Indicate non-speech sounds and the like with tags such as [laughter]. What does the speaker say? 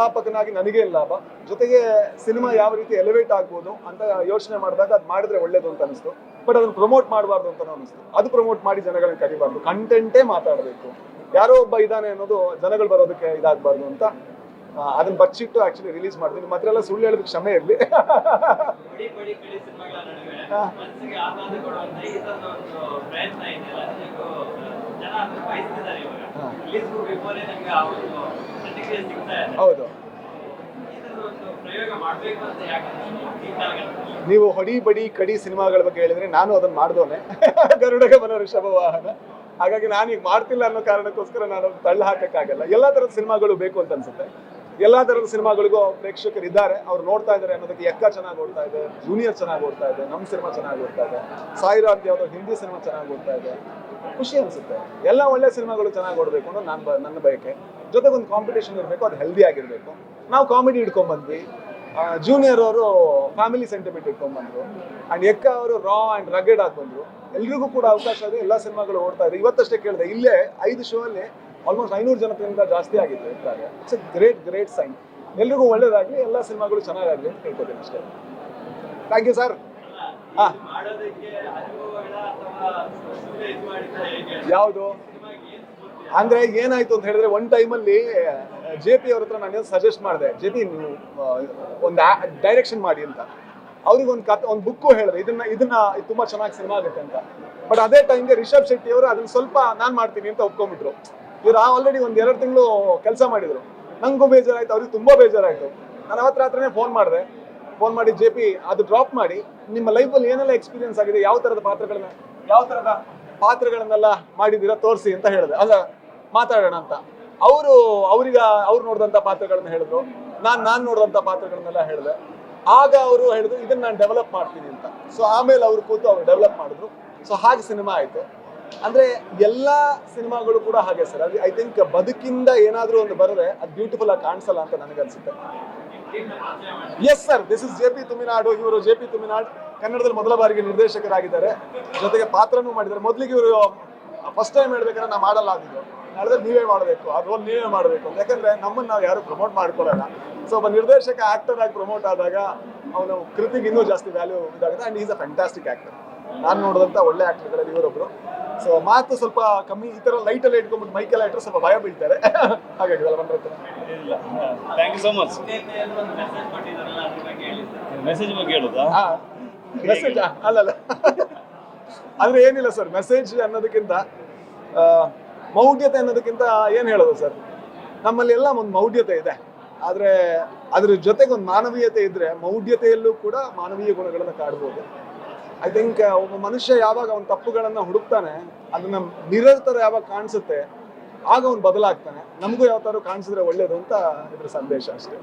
ನಿರ್ಮಾಪಕನಾಗಿ ನನಗೆ ಲಾಭ? ಜೊತೆಗೆ ಸಿನಿಮಾ ಯಾವ ರೀತಿ ಎಲಿವೇಟ್ ಆಗ್ಬೋದು ಅಂತ ಯೋಚನೆ ಮಾಡಿದಾಗ ಅದು ಮಾಡಿದ್ರೆ ಒಳ್ಳೇದು ಅಂತ ಅನಿಸ್ತು. ಬಟ್ ಅದನ್ನು ಪ್ರಮೋಟ್ ಮಾಡಬಾರ್ದು ಅಂತ ಅನಿಸ್ತು ಅದು ಪ್ರಮೋಟ್ ಮಾಡಿ ಜನಗಳನ್ನ ಕರಿಬಾರ್ದು. ಕಂಟೆಂಟೇ ಮಾತಾಡಬೇಕು. ಯಾರೋ ಒಬ್ಬ ಇದ್ದಾನೆ ಅನ್ನೋದು ಜನಗಳು ಬರೋದಕ್ಕೆ ಇದಾಗಬಾರ್ದು ಅಂತ ಅದನ್ನ ಬಚ್ಚಿಟ್ಟು ಆಕ್ಚುಲಿ ರಿಲೀಸ್ ಮಾಡಿದ್ವಿ ನಿಮ್ಮ ಹತ್ರ ಎಲ್ಲ ಸುಳ್ಳು ಹೇಳೋದಕ್ಕೆ ಕ್ಷಮೆ ಇರಲಿ. ಹೌದು. ನೀವು ಹೊಡಿ ಬಡಿ ಕಡಿ ಸಿನಿಮಾಗಳ ಬಗ್ಗೆ ಹೇಳಿದ್ರೆ ನಾನು ಅದನ್ನ ಮಾಡ್ದೋನೆ [laughs] ಗರುಡಗ ಬರೋ ಋಷಭ ವಾಹನ. ಹಾಗಾಗಿ ನಾನು ಈಗ ಮಾಡ್ತಿಲ್ಲ ಅನ್ನೋ ಕಾರಣಕ್ಕೋಸ್ಕರ ನಾನು ತಳ್ಳ ಹಾಕಕ್ಕಾಗಲ್ಲ. ಎಲ್ಲಾ ತರದ ಸಿನಿಮಾಗಳು ಬೇಕು ಅಂತ ಅನ್ಸುತ್ತೆ. ಎಲ್ಲಾ ತರದ ಸಿನಿಮಾಗಳಿಗೂ ಪ್ರೇಕ್ಷಕರು ಇದ್ದಾರೆ. ಅವ್ರು ನೋಡ್ತಾ ಇದ್ದಾರೆ ಅನ್ನೋದಕ್ಕೆ ಎಕ್ಕ ಚೆನ್ನಾಗಿ ಓಡ್ತಾ ಇದೆ, ಜೂನಿಯರ್ ಚೆನ್ನಾಗಿ ಓಡ್ತಾ ಇದೆ ನಮ್ಮ ಸಿನಿಮಾ ಚೆನ್ನಾಗಿ ಓಡ್ತಾ ಇದೆ ಸಾಯಿರಾ ಯಾವುದೋ ಯಾವ್ದೋ ಹಿಂದಿ ಸಿನಿಮಾ ಚೆನ್ನಾಗಿ ಓಡ್ತಾ ಇದೆ. ಖುಷಿ ಅನಿಸುತ್ತೆ. ಎಲ್ಲ ಒಳ್ಳೆ ಸಿನಿಮಾಗಳು ಚೆನ್ನಾಗಿ ಓಡಬೇಕು ಅನ್ನೋ ನಾನು ನನ್ನ ಬಯಕೆ. ಜೊತೆಗೆ ಒಂದು ಕಾಂಪಿಟೇಷನ್ ಇರಬೇಕು, ಅದು ಹೆಲ್ದಿ ಆಗಿರಬೇಕು. ನಾವು ಕಾಮಿಡಿ ಇಟ್ಕೊಂಡ್ಬಂದ್ವಿ ಜೂನಿಯರ್ ಅವರು ಫ್ಯಾಮಿಲಿ ಸೆಂಟಿಮೆಂಟ್ ಇಟ್ಕೊಂಡ್ಬಂದ್ರು ಅಂಡ್ ಎಕ್ಕ ಅವರು ರಾ ಆ್ಯಂಡ್ ರಗೆಡ್ ಆಗಿ ಬಂದರು. ಎಲ್ರಿಗೂ ಕೂಡ ಅವಕಾಶ ಇದೆ, ಎಲ್ಲ ಸಿನಿಮಾಗಳು ಓಡ್ತಾ ಇದೆ. ಇವತ್ತಷ್ಟೇ ಕೇಳಿದೆ, ಇಲ್ಲೇ ಐದು ಶೋ ಅಲ್ಲಿ ಆಲ್ಮೋಸ್ಟ್ ಐನೂರು ಜನಕ್ಕಿಂತ ಜಾಸ್ತಿ ಆಗಿದೆ ಇರ್ತಾರೆ. It's a great great sign ಎಲ್ರಿಗೂ ಒಳ್ಳೇದಾಗಲಿ, ಎಲ್ಲ ಸಿನಿಮಾಗಳು ಚೆನ್ನಾಗಾಗಲಿ ಅಂತ ಕೇಳ್ಕೊತೀನಿ ಅಷ್ಟೇ. ಥ್ಯಾಂಕ್ ಯು ಸರ್ ಯಾವುದು? ಅಂದ್ರೆ ಏನಾಯ್ತು ಅಂತ ಹೇಳಿದ್ರೆ ಒನ್ ಟೈಮಲ್ಲಿ ಜೆ ಪಿ ಅವ್ರ ಹತ್ರ ನಾನು ಸಜೆಸ್ಟ್ ಮಾಡಿದೆ ಜೆ ಪಿ ನೀವು ಒಂದು ಡೈರೆಕ್ಷನ್ ಮಾಡಿ ಅಂತ. ಅವ್ರಿಗೆ ಒಂದು ಕತೆ ಒಂದು ಬುಕ್ಕು ಹೇಳಿದೆ ಇದನ್ನ ಇದನ್ನ ಇದು ತುಂಬಾ ಚೆನ್ನಾಗಿ ಸಿನಿಮಾ ಆಗುತ್ತೆ ಅಂತ. ಬಟ್ ಅದೇ ಟೈಮ್ಗೆ ರಿಷಬ್ ಶೆಟ್ಟಿ ಅವರು ಅದನ್ನ ಸ್ವಲ್ಪ ನಾನು ಮಾಡ್ತೀನಿ ಅಂತ ಒಪ್ಕೊಂಡ್ಬಿಟ್ರು. ಇವ್ರು ಆಲ್ರೆಡಿ ಒಂದು ಎರಡು ತಿಂಗಳು ಕೆಲಸ ಮಾಡಿದ್ರು. ನಂಗೂ ಬೇಜಾರಾಯ್ತು ಅವ್ರಿಗೆ ತುಂಬಾ ಬೇಜಾರಾಯ್ತು. ನಾನು ಅವತ್ತು ಹತ್ರನೇ ಫೋನ್ ಮಾಡಿದೆ. ಫೋನ್ ಮಾಡಿ ಜೆ ಪಿ ಅದು ಡ್ರಾಪ್ ಮಾಡಿ, ನಿಮ್ಮ ಲೈಫಲ್ಲಿ ಏನೆಲ್ಲ ಎಕ್ಸ್ಪೀರಿಯನ್ಸ್ ಆಗಿದೆ, ಯಾವ ಥರದ ಪಾತ್ರಗಳನ್ನ, ಯಾವ ತರದ ಪಾತ್ರಗಳನ್ನೆಲ್ಲ ಮಾಡಿದ್ದೀರಾ ತೋರಿಸಿ ಅಂತ ಹೇಳಿದೆ. ಅಲ್ಲ, ಮಾತಾಡೋಣ ಅಂತ. ಅವರು, ಅವ್ರಿಗ, ಅವ್ರು ನೋಡಿದಂಥ ಪಾತ್ರಗಳನ್ನ ಹೇಳಿದ್ರು. ನಾನು ನಾನು ನೋಡಿದಂಥ ಪಾತ್ರಗಳನ್ನೆಲ್ಲ ಹೇಳಿದೆ. ಆಗ ಅವರು ಹೇಳಿದ್ರು, ಇದನ್ನ ನಾನು ಡೆವಲಪ್ ಮಾಡ್ತೀನಿ ಅಂತ. ಸೊ ಆಮೇಲೆ ಅವ್ರು ಕೂತು ಅವ್ರು ಡೆವಲಪ್ ಮಾಡಿದ್ರು. ಸೊ ಹಾಗೆ ಸಿನಿಮಾ ಆಯ್ತು. ಅಂದ್ರೆ ಎಲ್ಲಾ ಸಿನಿಮಾಗಳು ಕೂಡ ಹಾಗೆ ಸರ್. ಅದು ಐ ಥಿಂಕ್ ಬದುಕಿಂದ ಏನಾದ್ರೂ ಒಂದು ಬರದೆ ಅದು ಬ್ಯೂಟಿಫುಲ್ ಆಗಿ ಕಾಣಿಸಲ್ಲ ಅಂತ ನನಗೆ ಅನ್ಸುತ್ತೆ. Yes sir this is J P Tuminadu ಇವರು ಜೆ ಪಿ ತುಮಿನಾಡ್ ಕನ್ನಡದಲ್ಲಿ ಮೊದಲ ಬಾರಿಗೆ ನಿರ್ದೇಶಕರಾಗಿದ್ದಾರೆ. ಜೊತೆಗೆ ಪಾತ್ರನೂ ಮಾಡಿದ್ದಾರೆ. ಮೊದಲಿಗೆ ಇವರು ಫಸ್ಟ್ ಟೈಮ್ ಹೇಳ್ಬೇಕಾದ್ರೆ ನಾ ಮಾಡಲ್ಲ ಅಂದಿದ್ದು. ನಡೆದ್ರೆ ನೀವೇ ಮಾಡಬೇಕು. ಆ ರೋಲ್ ನೀವೇ ಮಾಡಬೇಕು ಯಾಕಂದ್ರೆ ನಮ್ಮನ್ನ ನಾವು ಯಾರು ಪ್ರಮೋಟ್ ಮಾಡ್ಕೊಳ್ಳಲ್ಲ ಸೊ ಒಬ್ಬ ನಿರ್ದೇಶಕ ಆಕ್ಟರ್ ಆಗಿ ಪ್ರಮೋಟ್ ಆದಾಗ ಅವನು ಕೃತಿಗೆ ಇನ್ನೂ ಜಾಸ್ತಿ ವ್ಯಾಲ್ಯೂ ಇದಾಗುತ್ತೆ. And is a fantastic actor ನಾನು ನೋಡಿದಂಥ ಒಳ್ಳೆ ಆಕ್ಟರ್ಗಳಲ್ಲಿ ಇವರೊಬ್ರು. ಸೊ ಮಾತು ಸ್ವಲ್ಪ ಕಮ್ಮಿ ಈ ತರ ಲೈಟ್ ಎಲ್ಲ ಇಟ್ಕೊಂಡ್ಬಿಟ್ಟು ಮೈಕೆಲ್ಲ ಇಟ್ಟರೆ ಸ್ವಲ್ಪ ಭಯ ಬೀಳ್ತಾರೆ ಹಾಗಾಗಿ ಅಲ್ಲ ಬಂದ್ರೆ ಇಲ್ಲ thank you so much message ಬಗ್ಗೆ ಹೇಳೋದಾ? ಮೆಸೇಜ್ ಅಲ್ಲಲ್ಲ ಅಂದ್ರೆ ಏನಿಲ್ಲ ಸರ್ ಮೆಸೇಜ್ ಅನ್ನೋದಕ್ಕಿಂತ ಮೌಢ್ಯತೆ ಅನ್ನೋದಕ್ಕಿಂತ ಏನ್ ಹೇಳೋದು ಸರ್ ನಮ್ಮಲ್ಲಿ ಎಲ್ಲ ಒಂದು ಮೌಢ್ಯತೆ ಇದೆ. ಆದ್ರೆ ಅದ್ರ ಜೊತೆಗೆ ಒಂದು ಮಾನವೀಯತೆ ಇದ್ರೆ ಮೌಢ್ಯತೆಯಲ್ಲೂ ಕೂಡ ಮಾನವೀಯ ಗುಣಗಳನ್ನ ಕಾಡ್ಬೋದು. ಐ ಥಿಂಕ್ ಒಬ್ಬ ಮನುಷ್ಯ ಯಾವಾಗ ಅವನ ತಪ್ಪುಗಳನ್ನ ಹುಡುಕ್ತಾನೆ, ಅದನ್ನ ಮಿರರ್ ಯಾವಾಗ ಕಾಣಿಸುತ್ತೆ, ಆಗ ಅವ್ನು ಬದಲಾಗ್ತಾನೆ. ನಮಗೂ ಯಾವ ತರ ಕಾಣಿಸಿದ್ರೆ ಒಳ್ಳೇದು ಅಂತ ಇದ್ರ ಸಂದೇಶ ಅಷ್ಟೇ.